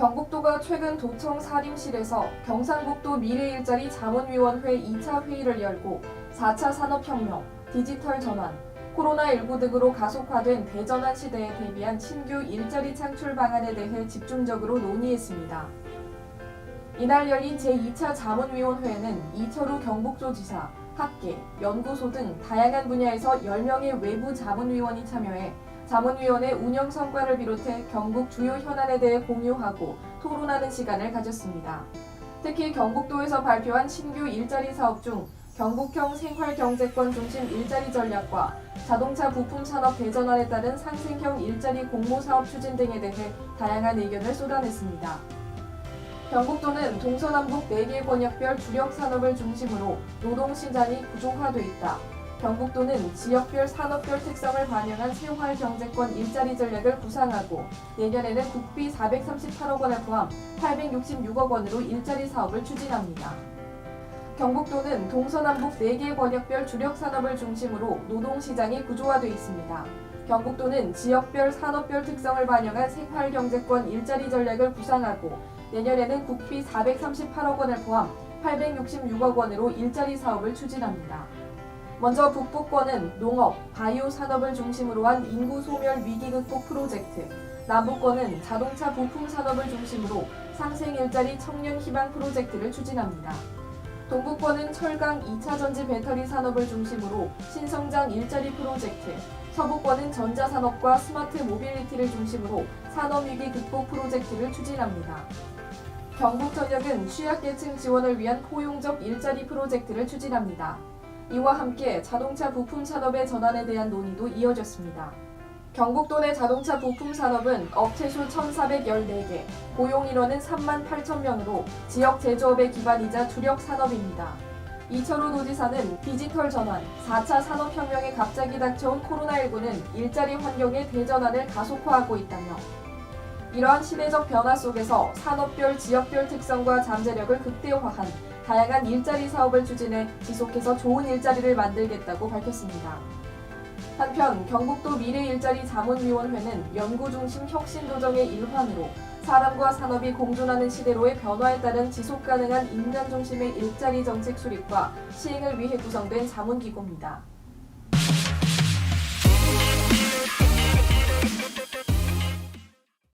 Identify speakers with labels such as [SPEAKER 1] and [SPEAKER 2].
[SPEAKER 1] 경북도가 최근 도청 사림실에서 경상북도 미래일자리 자문위원회 2차 회의를 열고 4차 산업혁명, 디지털 전환, 코로나19 등으로 가속화된 대전환 시대에 대비한 신규 일자리 창출 방안에 대해 집중적으로 논의했습니다. 이날 열린 제2차 자문위원회에는 이철우 경북도지사, 학계, 연구소 등 다양한 분야에서 10명의 외부 자문위원이 참여해 자문위원회 운영 성과를 비롯해 경북 주요 현안에 대해 공유하고 토론하는 시간을 가졌습니다. 특히 경북도에서 발표한 신규 일자리 사업 중 경북형 생활경제권 중심 일자리 전략과 자동차 부품 산업 대전환에 따른 상생형 일자리 공모 사업 추진 등에 대해 다양한 의견을 쏟아냈습니다. 경북도는 동서남북 4개 권역별 주력 산업을 중심으로 노동 시장이 구조화돼 있다. 경북도는 지역별 산업별 특성을 반영한 생활 경제권 일자리 전략을 구상하고 내년에는 국비 438억 원을 포함 866억 원으로 일자리 사업을 추진합니다. 경북도는 동서남북 4개 권역별 주력 산업을 중심으로 노동 시장이 구조화돼 있습니다. 경북도는 지역별 산업별 특성을 반영한 생활 경제권 일자리 전략을 구상하고 내년에는 국비 438억 원을 포함 866억 원으로 일자리 사업을 추진합니다. 먼저 북부권은 농업, 바이오 산업을 중심으로 한 인구 소멸 위기 극복 프로젝트, 남부권은 자동차 부품 산업을 중심으로 상생 일자리 청년 희망 프로젝트를 추진합니다. 동부권은 철강 2차 전지 배터리 산업을 중심으로 신성장 일자리 프로젝트, 서부권은 전자산업과 스마트 모빌리티를 중심으로 산업위기 극복 프로젝트를 추진합니다. 경북 전역은 취약계층 지원을 위한 포용적 일자리 프로젝트를 추진합니다. 이와 함께 자동차 부품 산업의 전환에 대한 논의도 이어졌습니다. 경북도 내 자동차 부품 산업은 업체 수 1,414개, 고용 인원은 3만 8천 명으로 지역 제조업의 기반이자 주력 산업입니다. 이철우 도지사는 디지털 전환, 4차 산업혁명에 갑자기 닥쳐온 코로나19는 일자리 환경의 대전환을 가속화하고 있다며 이러한 시대적 변화 속에서 산업별, 지역별 특성과 잠재력을 극대화한 다양한 일자리 사업을 추진해 지속해서 좋은 일자리를 만들겠다고 밝혔습니다. 한편 경북도 미래일자리 자문위원회는 연구 중심 혁신 도정의 일환으로 사람과 산업이 공존하는 시대로의 변화에 따른 지속 가능한 인간 중심의 일자리 정책 수립과 시행을 위해 구성된 자문기구입니다.